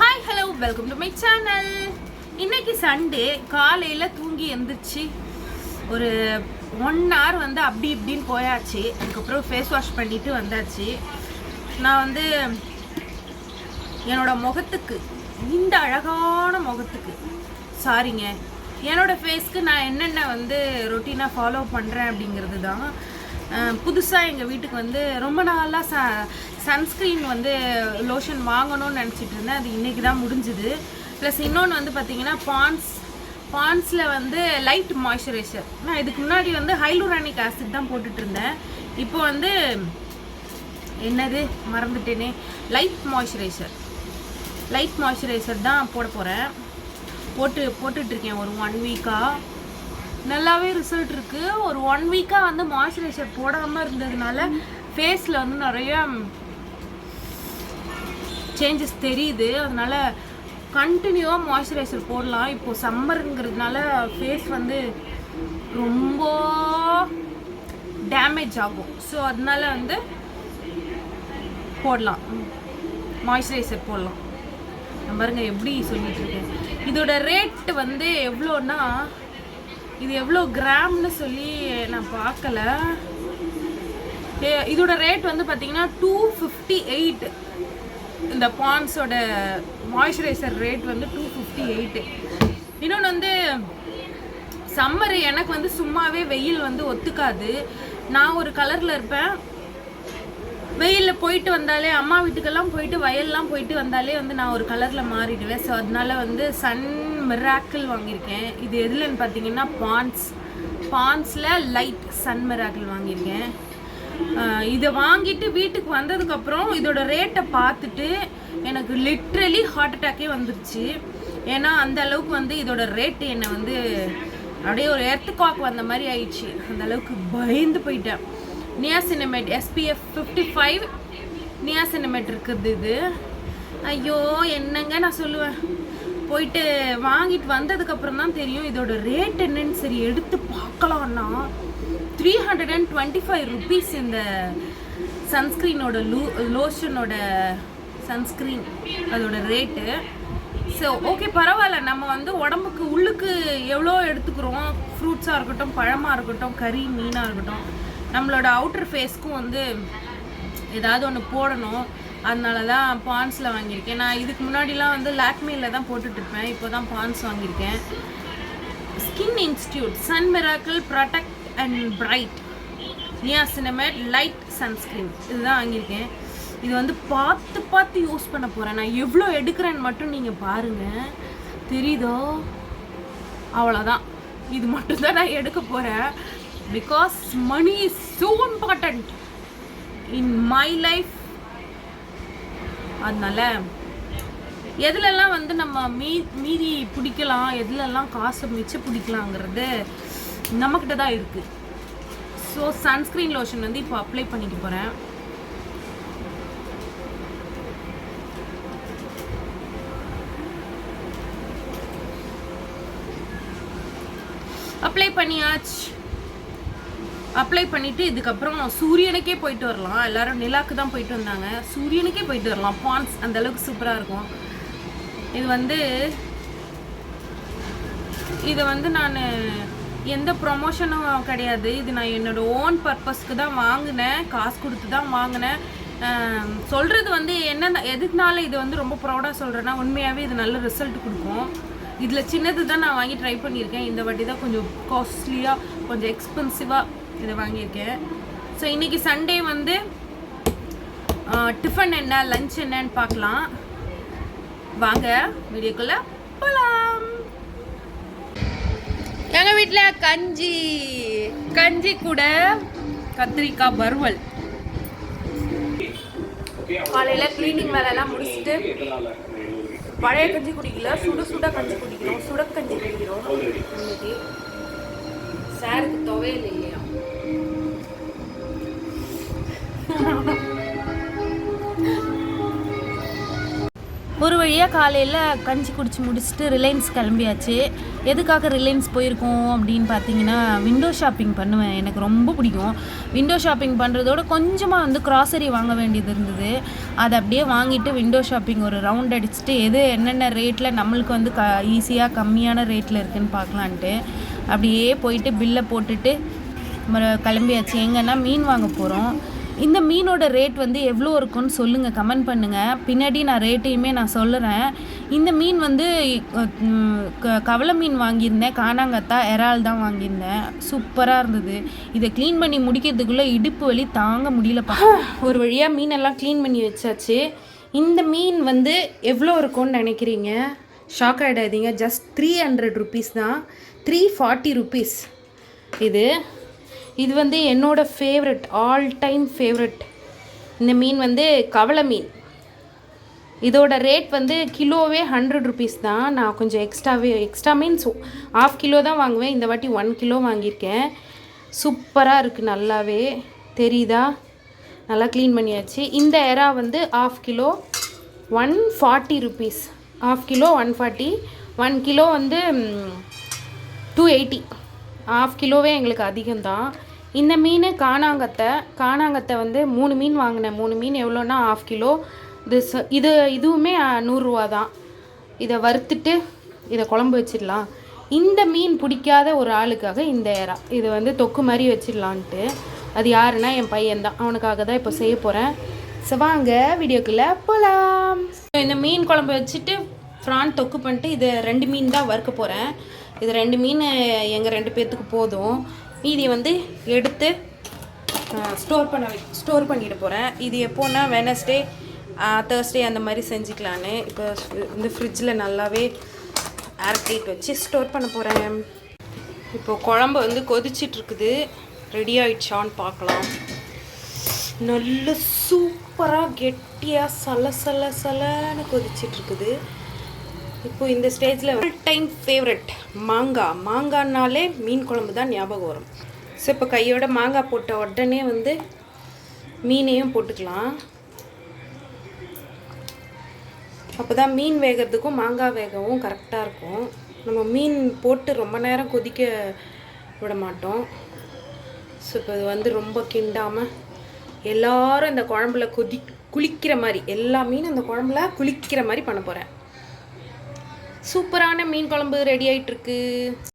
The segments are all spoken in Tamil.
Hi hello welcome to my channel இன்னைக்கு சண்டே காலையில் தூங்கி எந்திரிச்சு ஒரு ஒன் ஹவர் வந்து அப்படி இப்படின்னு போயாச்சு. அதுக்கப்புறம் ஃபேஸ் வாஷ் பண்ணிட்டு வந்தாச்சு. நான் வந்து என்னோட முகத்துக்கு இந்த அழகான முகத்துக்கு சாரிங்க என்னோட ஃபேஸ்க்கு நான் என்னென்ன வந்து ரொட்டீனாக ஃபாலோ பண்ணுறேன் அப்படிங்கிறது தான் புதுசாக எங்கள் வீட்டுக்கு வந்து ரொம்ப நாளாக ச சன்ஸ்க்ரீன் வந்து லோஷன் வாங்கணும்னு நினச்சிட்டு இருந்தேன். அது இன்றைக்கி தான் முடிஞ்சுது. ப்ளஸ் இன்னொன்று வந்து பார்த்தீங்கன்னா பான்ஸ் பான்ஸில் வந்து லைட் மாய்ஸ்சரைசர் நான் இதுக்கு முன்னாடி வந்து ஹைலூரானிக் ஆசிட் தான் போட்டுட்டு இருந்தேன். இப்போ வந்து என்னது? மறந்துட்டேனே. லைட் மாய்ஸ்சரைசர் லைட் மாய்ஸ்சரைசர் தான் போட போகிறேன் போட்டு போட்டுட்ருக்கேன் ஒரு ஒன் வீக்காக நல்லாவே ரிசல்ட் இருக்குது ஒரு ஒன் வீக்காக வந்து மாய்ஸ்சரைசர் போடாமல் இருந்ததுனால ஃபேஸில் வந்து நிறைய சேஞ்சஸ் தெரியுது. அதனால கண்டினியூவாக மாய்ஸ்சரைசர் போடலாம். இப்போது சம்மருங்கிறதுனால ஃபேஸ் வந்து ரொம்ப டேமேஜ் ஆகும். ஸோ அதனால வந்து போடலாம். மாய்ஸ்சரைசர் போடலாம். பாருங்க எப்படி சொல்லிட்டு இருக்கேன். இதோட ரேட் வந்து எவ்வளோன்னா இது எவ்வளோ கிராம்னு சொல்லி நான் பார்க்கல. ஏ- இதோட ரேட் வந்து பார்த்தீங்கன்னா டூ ஃபிஃப்டி எயிட் இந்த பான்ஸோட மாய்ஸ்சரைசர் ரேட் வந்து டூ ஃபிஃப்டி எயிட்டு இன்னொன்று வந்து சம்மர் எனக்கு வந்து சும்மாவே வெயில் வந்து ஒத்துக்காது. நான் ஒரு கலரில் இருப்பேன். வெயிலில் போயிட்டு வந்தாலே அம்மா வீட்டுக்கெல்லாம் போயிட்டு வயல்லாம் போயிட்டு வந்தாலே வந்து நான் ஒரு கலரில் மாறிடுவேன். ஸோ அதனால வந்து சன் மிராக்கிள் வாங்கியிருக்கேன். இது எதுலன்னு பார்த்தீங்கன்னா பான்ஸ் பான்ஸில் லைட் சன் மிராக்கிள் வாங்கியிருக்கேன். இதை வாங்கிட்டு வீட்டுக்கு வந்ததுக்கப்புறம் இதோட ரேட்டை பார்த்துட்டு எனக்கு லிட்ரலி ஹார்ட் அட்டாக்கே வந்துருச்சு. ஏன்னா அந்த அளவுக்கு வந்து இதோட ரேட்டு என்னை வந்து அப்படியே ஒரு எர்த்துக்காக் வந்த மாதிரி ஆயிடுச்சு. அந்த அளவுக்கு பயந்து போயிட்டேன். Niacinamide SPF fifty five niacinamide இருக்குது இது. ஐயோ என்னங்க நான் சொல்லுவேன். போயிட்டு வாங்கிட்டு வந்ததுக்கப்புறம் தான் தெரியும் இதோட ரேட் என்னன்னு. சரி எடுத்து பார்க்கலான்னா three hundred and twenty five rupees இந்த சன்ஸ்க்ரீனோட லூ லோஷனோட சன்ஸ்க்ரீன் அதோட ரேட்டு ஸோ ஓகே பரவாயில்ல. நம்ம வந்து உடம்புக்கு உள்ளுக்கு எவ்வளோ எடுத்துக்கிறோம்? ஃப்ரூட்ஸாக இருக்கட்டும் பழமாக இருக்கட்டும் கறி மீனாக இருக்கட்டும் நம்மளோட அவுட்டர் ஃபேஸ்க்கும் வந்து ஏதாவது ஒன்று போடணும். அதனால தான் பான்ஸில் வாங்கியிருக்கேன். நான் இதுக்கு முன்னாடிலாம் வந்து லாக்மேல தான் போட்டுட்ருப்பேன் இப்போ தான் பான்ஸ் வாங்கியிருக்கேன். Skin institute sun miracle protect and bright niacinamide light sunscreen இதுதான் வாங்கியிருக்கேன். இது வந்து பார்த்து பார்த்து யூஸ் பண்ண போகிறேன் நான் எவ்வளோ எடுக்கிறேன்னு மட்டும் நீங்கள் பாருங்கள் தெரியுதோ? அவ்வளோதான் இது மட்டும்தான் நான் எடுக்க போகிறேன் because money is so important in my life அதனால எதுலெல்லாம் வந்து நம்ம மீ மீதி பிடிக்கலாம் எதுலெல்லாம் காசை மிச்சம் பிடிக்கலாங்கிறது நம்மக்கிட்ட தான் இருக்குது ஸோ சன்ஸ்க்ரீன் லோஷன் வந்து இப்போ அப்ளை பண்ணிக்க போகிறேன் அப்ளை பண்ணியாச்சு. அப்ளை பண்ணிட்டு இதுக்கப்புறம் சூரியனுக்கே போயிட்டு வரலாம். எல்லாரும் நிலாக்கு தான் போயிட்டு வந்தாங்க. சூரியனுக்கே போயிட்டு வரலாம். பான்ஸ் அந்த அளவுக்கு சூப்பராக இருக்கும். இது வந்து இதை வந்து நான் எந்த ப்ரொமோஷனும் கிடையாது. இது நான் என்னோட ஓன் பர்பஸ்க்கு தான் வாங்கினேன். காசு கொடுத்து தான் வாங்கினேன். சொல்கிறது வந்து என்ன எதுக்குனால இது வந்து ரொம்ப ப்ரௌடாக சொல்கிறேன்னா உண்மையாகவே இது நல்ல ரிசல்ட் கொடுக்கும். இதில் சின்னது தான் நான் வாங்கி ட்ரை பண்ணியிருக்கேன். இந்த வாட்டி தான் கொஞ்சம் காஸ்ட்லியாக கொஞ்சம் எக்ஸ்பென்சிவாக இதை வாங்கியிருக்கேன். ஸோ இன்றைக்கி சண்டே வந்து டிஃபன் என்ன லஞ்ச் என்னன்னு பார்க்கலாம். வாங்க வீடியோக்குள்ளே போகலாம் எங்கள் வீட்டில் கஞ்சி கஞ்சி கூட கத்திரிக்காய் வறுவல். காலையில் க்ளீனிங் வேலையெல்லாம் முடிச்சுட்டு பழைய கஞ்சி குடிக்கல சுட சுட கஞ்சி குடிக்கிறோம் சுட கஞ்சி குடிக்கிறோம். இன்னைக்கு சாருக்கு துவையல் இல்லையா. ஒரு வழியாக காலையில் கஞ்சி குடிச்சு முடிச்சுட்டு ரிலையன்ஸ் கிளம்பியாச்சு. எதுக்காக ரிலையன்ஸ் போயிருக்கோம் அப்படின்னு பார்த்தீங்கன்னா விண்டோ ஷாப்பிங் பண்ணுவேன். எனக்கு ரொம்ப பிடிக்கும். விண்டோ ஷாப்பிங் பண்ணுறதோட கொஞ்சமாக வந்து க்ராசரி வாங்க வேண்டியது இருந்தது. அதை அப்படியே வாங்கிட்டு விண்டோ ஷாப்பிங் ஒரு ரவுண்ட் அடிச்சுட்டு எது என்னென்ன ரேட்டில் நம்மளுக்கு வந்து க ஈஸியாக கம்மியான ரேட்டில் இருக்குதுன்னு பார்க்கலான்ட்டு அப்படியே போயிட்டு பில்லை போட்டுட்டு கிளம்பியாச்சு. எங்கன்னா மீன் வாங்க போகிறோம் இந்த மீனோட ரேட் வந்து எவ்வளோ இருக்கும்னு சொல்லுங்கள் கமெண்ட் பண்ணுங்கள் பின்னாடி நான் ரேட்டையுமே நான் சொல்லுறேன் இந்த மீன் வந்து கவலை மீன் வாங்கியிருந்தேன். காணாங்கத்தா இறால் தான் வாங்கியிருந்தேன். சூப்பராக இருந்தது. இதை க்ளீன் பண்ணி முடிக்கிறதுக்குள்ளே இடுப்பு வலி தாங்க முடியலப்பா ஒரு வழியாக மீனெல்லாம் க்ளீன் பண்ணி வச்சாச்சு. இந்த மீன் வந்து எவ்வளோ இருக்கும்னு நினைக்கிறீங்க? ஷாக் ஆகிடாதீங்க ஜஸ்ட் த்ரீ ஹண்ட்ரட் ருபீஸ் தான். த்ரீ ஃபார்ட்டி ருபீஸ் இது. இது வந்து என்னோடய ஃபேவரட் ஆல் டைம் ஃபேவரட் இந்த மீன் வந்து கவலை மீன். இதோட ரேட் வந்து கிலோவே ஹண்ட்ரட் ருபீஸ் தான். நான் கொஞ்சம் எக்ஸ்ட்ராவே எக்ஸ்ட்ரா மீன்ஸ் ஆஃப் கிலோ தான் வாங்குவேன். இந்த வாட்டி ஒன் கிலோ வாங்கியிருக்கேன். சூப்பராக இருக்குது நல்லாவே. தெரியுதா? நல்லா க்ளீன் பண்ணியாச்சு. இந்த எரா வந்து half kilo one forty rupees half kilo one forty one kilo வந்து டூ எயிட்டி ஆஃப் கிலோவே எங்களுக்கு அதிகம்தான். இந்த மீன் காணாங்கத்தை காணாங்கத்தை வந்து மூணு மீன் வாங்கினேன். மூணு மீன் எவ்வளோன்னா ஆஃப் கிலோ. இது ச- இது இதுவுமே நூறுரூவா தான். இதை வறுத்துட்டு இதை குழம்பு வச்சிடலாம். இந்த மீன் பிடிக்காத ஒரு ஆளுக்காக இந்த ஏரா இது வந்து தொக்கு மாதிரி வச்சிடலான்ட்டு. அது யாருன்னா என் பையன்தான் அவனுக்காக தான் இப்போ செய்ய போகிறேன் ஸோ வாங்க வீடியோக்குள்ளே போகலாம் இந்த மீன் குழம்பு வச்சுட்டு ஃப்ரான் தொக்கு பண்ணிட்டு இதை ரெண்டு மீன் தான் வறுக்க போகிறேன் இது ரெண்டு மீன் எங்கள் ரெண்டு பேர்த்துக்கு போதும். மீதி வந்து எடுத்து ஸ்டோர் பண்ண ஸ்டோர் பண்ணிட்டு போகிறேன் இது எப்போன்னா வெனஸ்டே தேர்ஸ்டே அந்த மாதிரி செஞ்சுக்கலான்னு. இப்போ இந்த ஃப்ரிட்ஜில் நல்லாவே ஏர்டைட் வச்சு ஸ்டோர் பண்ண போகிறேன் இப்போது குழம்பு வந்து கொதிச்சிட்ருக்குது. ரெடி ஆயிடுச்சான்னு பார்க்கலாம். நல்ல சூப்பராக கெட்டியாக சல சல சலன்னு கொதிச்சிட்ருக்குது. இப்போ இந்த ஸ்டேஜில் ஃபுல் டைம் ஃபேவரட் மாங்காய் மாங்காய்னாலே மீன் குழம்பு தான் ஞாபகம் வரும். ஸோ இப்போ கையோட மாங்காய் போட்ட உடனே வந்து மீனையும் போட்டுக்கலாம். அப்போ தான் மீன் வேகிறதுக்கும் மாங்காய் வேகவும் கரெக்டாக இருக்கும். நம்ம மீன் போட்டு ரொம்ப நேரம் கொதிக்க விட மாட்டோம். ஸோ இப்போ இது வந்து ரொம்ப கிண்டாமல் எல்லாரும் இந்த குழம்புல கொதி குளிக்கிற மாதிரி எல்லா மீனும் அந்த குழம்புல குளிக்கிற மாதிரி பண்ண போகிறேன் சூப்பரான மீன் குழம்பு ரெடி ஆகிட்டுருக்கு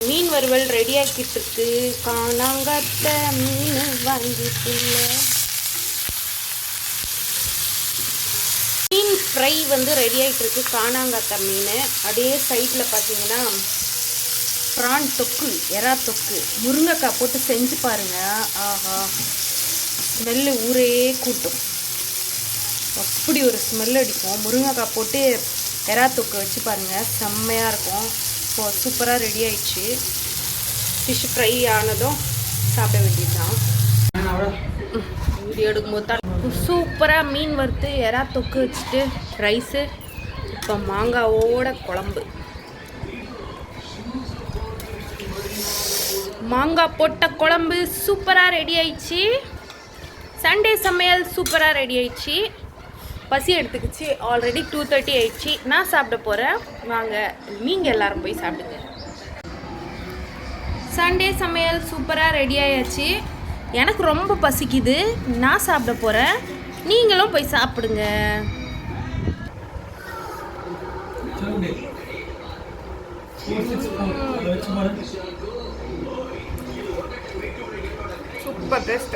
மீன் வறுவல் ரெடி ஆக்கிட்டு இருக்கு காணாங்கத்த மீன் வாங்கிட்டு மீன் ஃப்ரை வந்து ரெடி ஆகிட்டு இருக்கு காணாங்கத்த மீன் அப்படியே சைடில் பார்த்தீங்கன்னா ப்ரான் தொக்கு எறா தொக்கு முருங்கைக்காய் போட்டு செஞ்சு பாருங்க. ஆஹா. ஸ்மெல்லு ஊரே கூட்டும். அப்படி ஒரு ஸ்மெல் அடிக்கும். முருங்கைக்காய் போட்டு எறா தொக்கு வச்சு பாருங்கள் செம்மையாக இருக்கும். இப்போ சூப்பராக ரெடி ஆயிடுச்சு. ஃபிஷ் ஃப்ரை ஆனதும் சாப்பிட வேண்டியதுதான். வீடியோ எடுக்கும்போது தான் சூப்பராக மீன் வறுத்து எறா தொக்கு வச்சுட்டு ரைஸு இப்போ மாங்காவோட குழம்பு. மாங்காய் போட்ட குழம்பு சூப்பராக ரெடி ஆயிடுச்சு. சண்டே சமையல் சூப்பராக ரெடி ஆயிடுச்சு. பசி எடுத்துக்கிச்சு. ஆல்ரெடி டூ தேர்ட்டி ஆயிடுச்சு. நான் சாப்பிட போகிறேன் வாங்க நீங்கள் எல்லாரும் போய் சாப்பிடுங்க. சண்டே சமையல் சூப்பராக ரெடி ஆயாச்சு. எனக்கு ரொம்ப பசிக்குது. நான் சாப்பிட போகிறேன் நீங்களும் போய் சாப்பிடுங்க. Super taste